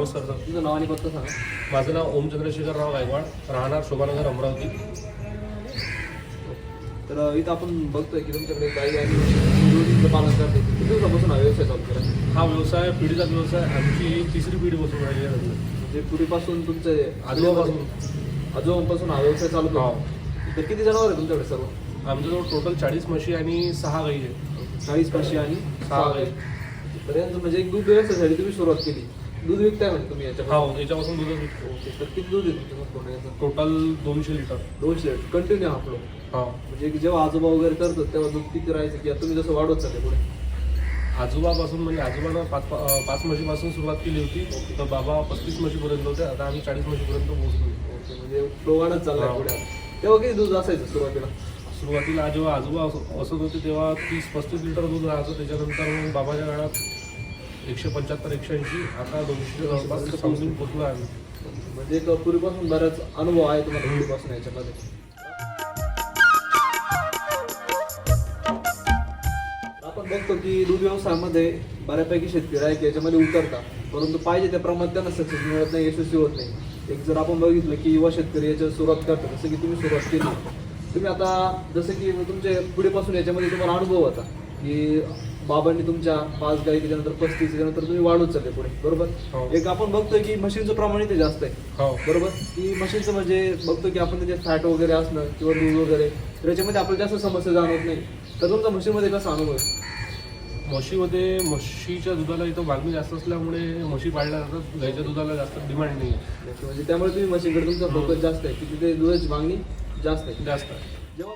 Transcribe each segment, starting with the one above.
नमस्कार सर. तुझं नाव आणि पत्ता सांगा. माझं नाव ओम चंद्रशेखरराव गायकवाड राहणार शोभानगर अमरावती. तर इथं आपण बघतोय की तुमच्याकडे गाई आणि पालन करते. किती दिवसापासून हा व्यवसाय चालू केला हा व्यवसाय पिढीचा व्यवसाय आमची तिसरी पिढी बसून राहिली आहे म्हणजे पूर्वीपासून तुमचे आजोबापासून. आजोबापासून हा व्यवसाय चालू हो. केला तर किती जनावर आहे तुमच्याकडे सर्व? आमच्याजवळ टोटल चाळीस म्हशी आणि सहा गाई आहेत. चाळीस पाचशे आणि सहा सहा गाई. तर यांचं म्हणजे एक दूध व्यवसायासाठी तुम्ही सुरुवात केली. दूध विकताय म्हणजे तुम्ही याच्यामध्ये? हा याच्यापासून दूध विकतो. ओके तर किती दूध आहे तुमच्याकडे पूर्ण याचं? टोटल दोनशे लिटर. दोनशे कंटिन्यू आपलं. हा. म्हणजे की जेव्हा आजोबा वगैरे करतात तेव्हा दूध किती राहायचं? किंवा तुम्ही जसं वाढवत चालले पुढे? आजोबापासून म्हणजे आजोबानं पाच पा- पाच म्हशीपासून सुरुवात केली होती. तर बाबा पस्तीस म्हशीपर्यंत होते आता आम्ही चाळीस म्हशीपर्यंत पोहोचलो. ओके म्हणजे फ्लो वाढत चाललाय. पुढे. तेव्हा किती दूध असायचं सुरुवातीला? सुरुवातीला जेव्हा आजोबा अस- असत होते तेव्हा तीस पस्तीस लिटर दूध राहायचं त्याच्यानंतर मग बाबाच्या काळात एकशे पंच्याहत्तर एकशे ऐंशी आता दोनशे जवळपास समजून पोचलो आहे. आम्ही म्हणजे एक पूर्वीपासून बराच अनुभव आहे तुम्हाला पूर्वीपासून याच्यामध्ये. आपण बघतो की दूध व्यवसायामध्ये बऱ्यापैकी शेतकरी आहे की याच्यामध्ये उतरतात. परंतु पाहिजे त्या प्रमाणात त्यांना सक्सेस मिळत नाही यशस्वी होत नाही. एक जर आपण बघितलं की युवा शेतकरी याच्यावर सुरुवात करतात जसं की तुम्ही सुरुवात केली. तुम्ही आता जसं की तुमचे पुढेपासून याच्यामध्ये तुम्हाला अनुभव होता की बाबांनी तुमच्या पाच गाई त्याच्यानंतर पस्तीस त्याच्यानंतर तुम्ही वाढवत चालले पुढे बरोबर? हो. एक आपण बघतोय की मशीनचं प्रमाण इथे जास्त आहे हो. बरोबर? की मशीनचं म्हणजे बघतो की आपण त्याचे फॅट वगैरे असणं किंवा दूध वगैरे तर याच्यामध्ये आपल्याला जास्त समस्या जाणवत नाही. तर तुमचा मशीनमध्ये कसा अनुभव आहे? म्हशीमध्ये म्हशीच्या दुधाला इथं मागणी जास्त असल्यामुळे म्हशी पाळल्या जातात गाईच्या दुधाला जास्त डिमांड नाही आहे म्हणजे त्यामुळे तुम्ही मशीनकडे तुमचा फोकस जास्त आहे की तिथे दुधाची मागणी जास्त आहे. जास्त आहे. जेव्हा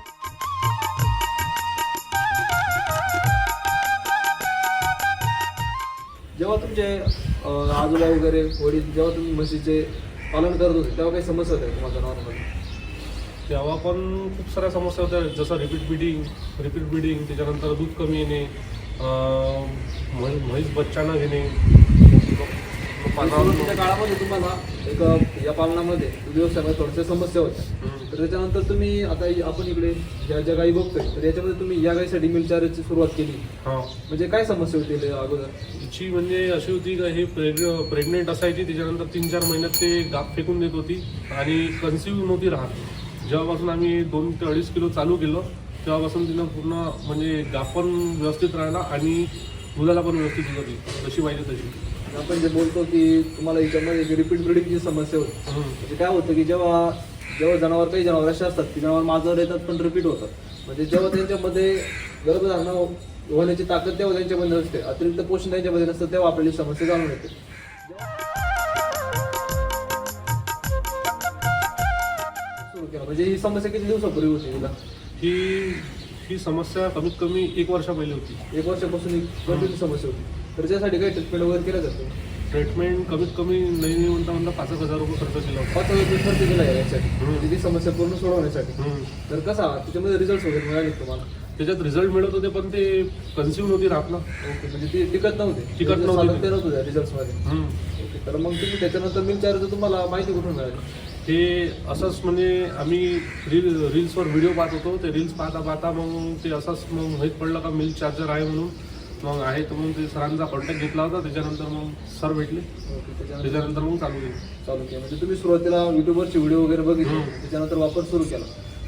जेव्हा तुमचे आजोबा वगैरे वडील जेव्हा तुम्ही म्हशीचे पालन करत होते तेव्हा काही समस्या होत्या तुम्हाला जनावरांमध्ये? तेव्हा पण खूप साऱ्या समस्या होत्या. जसं रिपीट बिडिंग रिपीट बिडिंग त्याच्यानंतर दूध कमी येणे अं, म्है- म्हैस बच्चा न घेणे. सुरुवातीच्या काळामध्ये तुम्हाला एक या पालनामध्ये व्यवसायामध्ये थोड्याशा समस्या होत्या. हम्म. तर त्याच्यानंतर तुम्ही आता आपण इकडे ज्या ज्या गाई बघतोय तर याच्यामध्ये तुम्ही या गाईसाठी मिल चार्जची सुरुवात केली. हा. म्हणजे काय समस्या होती अगोदर? तिची म्हणजे अशी होती का हे प्रेग प्रेग्नेंट असायची त्याच्यानंतर तीन चार महिन्यात ते गाप फेकून देत होती आणि कन्सिव्ह नव्हती राहत. जेव्हापासून आम्ही दोन ते अडीच किलो चालू केलं तेव्हापासून तिनं पूर्ण म्हणजे गाप पण व्यवस्थित राहिला आणि दुधाला पण व्यवस्थित दूध होती जशी पाहिजे तशी. आपण जे बोलतो की तुम्हाला याच्यामध्ये रिपीट ब्रिडिंगची समस्या होती. म्हणजे काय होतं की जेव्हा जेव्हा जनावर काही जनावर असे असतात की जनावर माझं येतात पण रिपीट होतात. म्हणजे जेव्हा त्यांच्यामध्ये गर्भधारणा होण्याची ताकद तेव्हा त्यांच्यामध्ये नसते. अतिरिक्त पोषण त्यांच्यामध्ये नसतं तेव्हा आपल्याला समस्या जाणून येते. म्हणजे ही समस्या किती दिवसापूर्वी होती तुला ही ही समस्या कमीत कमी एक वर्षा पहिले होती. एक वर्षापासून ही कंटिन्यू समस्या होती. तर त्यासाठी काही ट्रीटमेंट वगैरे केलं जातं ट्रीटमेंट कमीत कमी नाही नाही म्हणता म्हणता पाच एक हजार रुपये खर्च केला होता. पाच हजार रुपये खर्च केला आहे यासाठी हम्म. म्हणजे ती समस्या पूर्ण सोडवण्यासाठी. हम्म. तर कसा त्याच्यामध्ये रिझल्ट वगैरे मिळाले का तुम्हाला? त्याच्यात रिझल्ट मिळत होते पण ते कन्सिव्ह नव्हती राहत ना. ओके म्हणजे ती टिकत नव्हते. टिकत नव्हते. सातत्य नव्हतं त्या रिझल्टमध्ये हम्म. ओके तर मग तुम्ही त्याच्यानंतर मिल चार्ज तुम्हाला माहिती कुठून मिळाली? ते असंच म्हणजे आम्ही रील रील्सवर व्हिडिओ पाहत होतो. ते रील्स पाहता पाहता मग ते असंच मग माहीत पडलं का मिल्क चार्जर आहे म्हणून. मग आहे तर मग ते सरांचा कॉन्टॅक्ट घेतला होता त्याच्यानंतर मग सर भेटले. ओके त्याच्यानंतर त्याच्यानंतर मग चालू केलं. चालू केलं. म्हणजे तुम्ही सुरुवातीला युट्यूबवरचे व्हिडिओ वगैरे बघितले. त्याच्यानंतर वापर सुरू केला.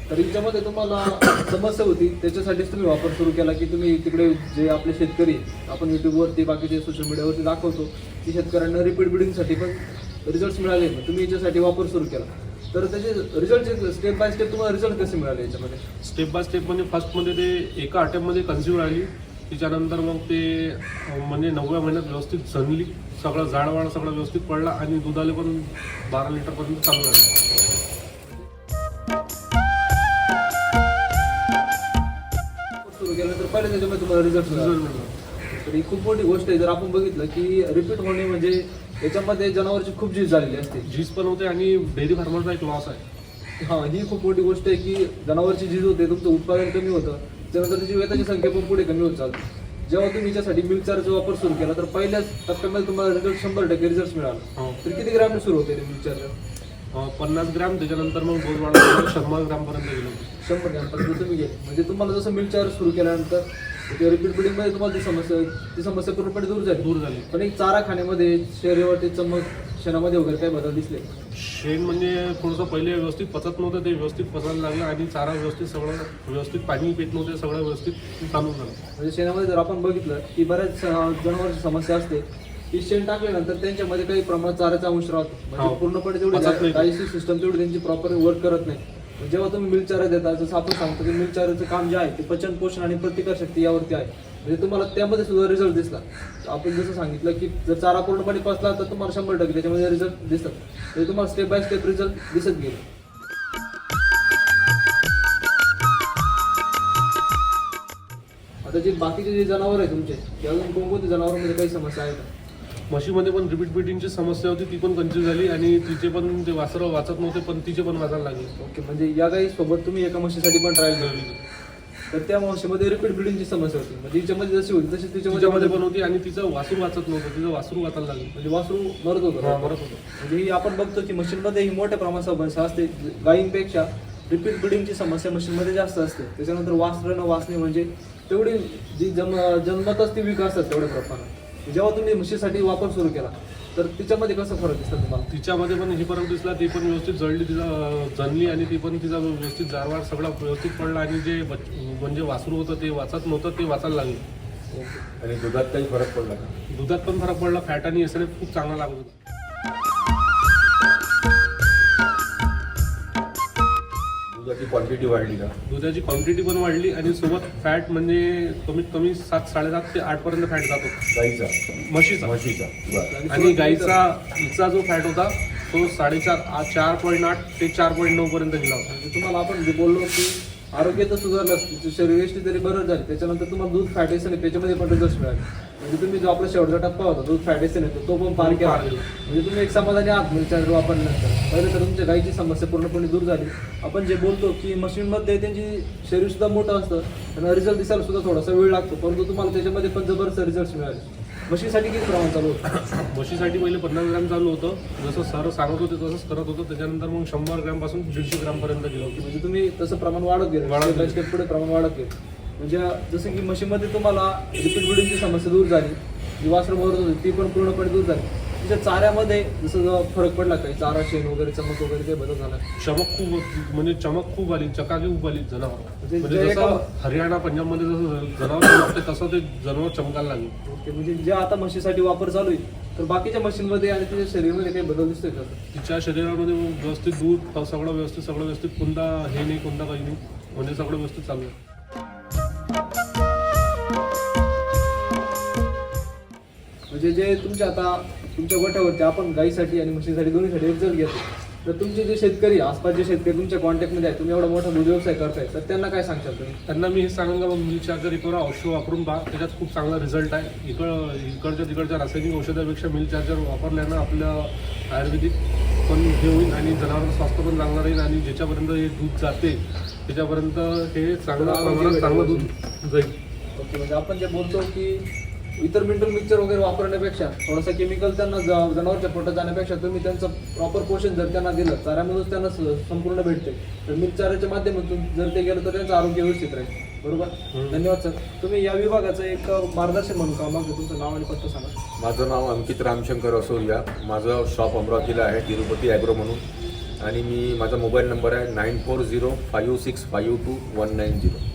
तर याच्यामध्ये तुम्हाला समस्या होती त्याच्यासाठीच तुम्ही वापर सुरू केला की तुम्ही तिकडे जे आपले शेतकरी आपण युट्यूबवरती बाकीचे सोशल मीडियावरती दाखवतो की शेतकऱ्यांना रिपीट बिडिंगसाठी पण रिझल्ट मिळाले तुम्ही याच्यासाठी वापर सुरू केला. तर त्याचे रिझल्टचे स्टेप बाय स्टेप तुम्हाला रिझल्ट कसे मिळाले याच्यामध्ये? स्टेप बाय स्टेप म्हणजे फर्स्टमध्ये ते एका अटेम्पमध्ये कन्झ्युम राहिली. त्याच्यानंतर मग ते म्हणजे नवव्या महिन्यात व्यवस्थित झणली सगळं जाडवाड सगळं व्यवस्थित पडला आणि दुधाले पण बारा लिटरपर्यंत चालू झालं. सुरू पहिले त्याच्यामध्ये तुम्हाला रिझल्ट. तर ही खूप मोठी गोष्ट आहे. जर आपण बघितलं की रिपीट होणे म्हणजे याच्यामध्ये जनावरची खूप झीज झालेली असते. झीज पण होते आणि डेअरी फार्मरचा एक लॉस आहे. हा ही खूप मोठी गोष्ट आहे की जनावरची झीज होते तुमचं उत्पादन कमी होतं. त्यानंतर त्याची वेताची संख्या पण पुढे कमी होत चालते. जेव्हा तुम्ही याच्यासाठी मिल्क चार्जचा वापर सुरू केला तर पहिल्याच टप्प्यामध्ये तुम्हाला रिझल्ट शंभर टक्के रिझल्ट मिळाला. हो. तर किती ग्रॅम सुरू होते मिल्क चार्जर पन्नास ग्रॅम त्याच्यानंतर मग डोस वाढवला शंभर ग्रॅमपर्यंत गेलो शंभर ग्रॅम पर्यंत तुम्ही गेले. म्हणजे तुम्हाला जसं मिल्क चार्ज सुरू केल्यानंतर रिपीट बिडिंगमध्ये तुम्हाला ती समस्या ती समस्या पूर्णपणे दूर झाली. दूर झाली. पण एक चारा खाण्यामध्ये शरीरावरती चमक शेणामध्ये वगैरे काही बदल दिसले? शेण म्हणजे थोडंसं पहिले व्यवस्थित पचत नव्हतं ते व्यवस्थित पचायला लागलं आणि चारा व्यवस्थित सगळं व्यवस्थित पाणी पित नव्हते सगळं व्यवस्थित चालू झालं. म्हणजे शेणामध्ये जर आपण बघितलं की बऱ्याच अं, जनावरांची समस्या असते की शेण टाकल्यानंतर त्यांच्यामध्ये काही प्रमाणात चाऱ्याचा अंश राहतो. म्हणजे हो. पूर्णपणे. तेवढी सिस्टम तेवढी त्यांची प्रॉपर वर्क करत नाही. जेव्हा तुम्ही मिल्क चारा देता जसं आपण सांगतो की मिल्क चाऱ्याचं काम जे आहे ते पचन पोषण आणि प्रतिकार शक्ती यावरती आहे. म्हणजे तुम्हाला त्यामध्ये सुद्धा रिझल्ट दिसला. आपण जसं सांगितलं की जर चारा पूर्णपणे पचला तर तुम्हाला शंभर टक्के त्याच्यामध्ये रिझल्ट दिसतात. म्हणजे तुम्हाला स्टेप बाय स्टेप रिझल्ट दिसत गेले. आता जे बाकीचे जे जनावर आहे तुमचे ते अजून कोणकोणते जनावरांमध्ये काही समस्या आहे का म्हशीमध्ये पण रिपीट बिटिंगची समस्या होती ती पण कन्फ्यूज झाली आणि तिचे पण ते वासरं वाचत नव्हते पण तिचे पण वाचायला लागले. ओके म्हणजे या काही सोबत तुम्ही एका म्हशीसाठी पण ट्रायल केली. तर त्या म्हशीमध्ये रिपीट ब्लिडिंगची समस्या होती. म्हणजे तिच्यामध्ये जशी होती तशी तिच्यामध्ये तिच्यामध्ये पण होती आणि तिचं वासरू वाचत नव्हतं. तिचं वासरू वाचायला लागलं. म्हणजे वासरू मरत होतं मरत होतं. म्हणजे ही आपण बघतो की मशीनमध्ये ही मोठ्या प्रमाणात समस्या असते. गायींपेक्षा रिपीट ब्लिडिंगची समस्या मशीनमध्ये जास्त असते. त्याच्यानंतर वासरणं वाचणे म्हणजे तेवढी जी जन्म जन्मतच ती वीक असतात तेवढ्या प्रमाणात. जेव्हा तुम्ही म्हशीसाठी वापर सुरू केला तर तिच्यामध्ये कसं फरक दिसला तुम्हाला? तिच्यामध्ये पण हे फरक दिसला ती पण व्यवस्थित जळली तिचा अं, जनली आणि ती पण तिचा व्यवस्थित जारवार सगळा व्यवस्थित पडला आणि जे बच- म्हणजे वासरू होतं ते वाचत नव्हतं ते वाचायला लागले. आणि दुधात काही फरक पडला का? दुधात पण फरक पडला फॅट आणि एस खूप चांगला लागत होता. दुधाची क्वांटिटी वाढली का? दुधाची क्वांटिटी पण वाढली आणि सोबत फॅट म्हणजे कमीत कमी सात साडेसात ते आठ पर्यंत फॅट जात गाईचा. म्हशीचा. म्हशीचा. बरं. आणि गाईचा हिचा जो फॅट होता तो साडेचार आ- चार पॉईंट आठ ते चार पॉईंट नऊ पर्यंत गेला होता. म्हणजे तुम्हाला आपण जे बोललो की आरोग्य तर सुधारलं शरीर यष्टी तरी बरं झाली त्याच्यानंतर तुम्हाला दूध फॅटेसन आहे त्याच्यामध्ये पण रिझल्ट मिळाले. म्हणजे तुम्ही जो आपला शेवटचा टप्पा होता दूध फॅटेसन येतो तो पण पार केला. म्हणजे तुम्ही एक समाधानी आहात मिरच्या वापरल्यानंतर पहिले तर तुमच्या गाईची समस्या पूर्णपणे दूर झाली. आपण जे बोलतो की मशीनमध्ये त्यांची शरीर सुद्धा मोठं असतं त्यांना रिझल्ट दिसायला सुद्धा थोडासा वेळ लागतो. परंतु तुम्हाला त्याच्यामध्ये पण जबरदस्त रिझल्ट मिळाले. मशीनसाठी किती प्रमाण चालू होतं? म्हशीसाठी पहिले पन्नास ग्रॅम चालू होतं. जसं सर सांगत होते तसंच करत होतं. त्याच्यानंतर मग शंभर ग्रॅमपासून दीडशे ग्रॅम पर्यंत गेलं म्हणजे तुम्ही तसं प्रमाण वाढत गेलं. वाढत पुढे प्रमाण वाढत गेलं. म्हणजे जसं की मशीनमध्ये तुम्हाला रिपीट ब्लिडिंगची समस्या दूर झाली जी वासरं मरत होती ती पण पूर्णपणे दूर झाली. तिच्या चाऱ्यामध्ये जसं फरक पडला काही चारा शेण वगैरे चमक वगैरे काही बदल झाला? चमक खूप म्हणजे चमक खूप आली चकाकी खूप आली जनावर. म्हणजे म्हणजे जसं हरियाणा पंजाबमध्ये जसं जनावर चमकते तसं ते जनावर चमकायला लागले. ओके म्हणजे जे आता म्हशीसाठी वापर चालू आहे तर बाकीच्या मशीनमध्ये आणि तिच्या शरीरामध्ये काही बदल दिसतोय का? तिच्या शरीरामध्ये व्यवस्थित दूध सगळं व्यवस्थित सगळं व्यवस्थित कोणता हे नाही कोणता काही नाही म्हणजे सगळं व्यवस्थित चालू आहे म्हणजे जे तुमच्या आता तुमच्या गोठ्यावरती आपण गाईसाठी आणि म्हशीसाठी दोन्हीसाठी रिझल्ट घेतो तर तुमचे जे शेतकरी आसपास जे शेतकरी तुमच्या कॉन्टॅक्टमध्ये आहे तुम्ही एवढा मोठा दूध व्यवसाय करताय तर त्यांना काय सांगशाल तुम्ही? त्यांना मी हे सांगेन का मिल्क चार्जर इकडं औषध वापरून पहा त्याच्यात खूप चांगला रिझल्ट आहे. इकड इकडच्या तिकडच्या रासायनिक औषधापेक्षा मिल्क चार्जर वापरल्यानं आपलं आयुर्वेदिक पण हे होईल आणि जनावरांचं स्वास्थ्य पण चांगलं राहील आणि ज्याच्यापर्यंत हे दूध जाते त्याच्यापर्यंत हे चांगलं चांगलं दूध जाईल. ओके म्हणजे आपण जे बोलतो की इतर मिनरल मिक्सर वगैरे वापरण्यापेक्षा थोडासा केमिकल त्यांना जनावरच्या पोटात जाण्यापेक्षा तुम्ही त्यांचं प्रॉपर पोषण जर त्यांना दिलं चाऱ्यामधूनच त्यांना संपूर्ण भेटते तर मिल्क चाऱ्याच्या माध्यमातून जर ते गेलं तर त्यांचं आरोग्य व्यवस्थित राहील. बरोबर. धन्यवाद सर. तुम्ही या विभागाचं एक मार्गदर्शन म्हणून का मग तुमचं नाव आणि पत्ता सांगा. माझं नाव अंकित रामशंकर असोरिया माझं शॉप अमरावतीला आहे तिरुपती ॲग्रो म्हणून. आणि मी माझा मोबाईल नंबर आहे nine four zero five six five two one nine zero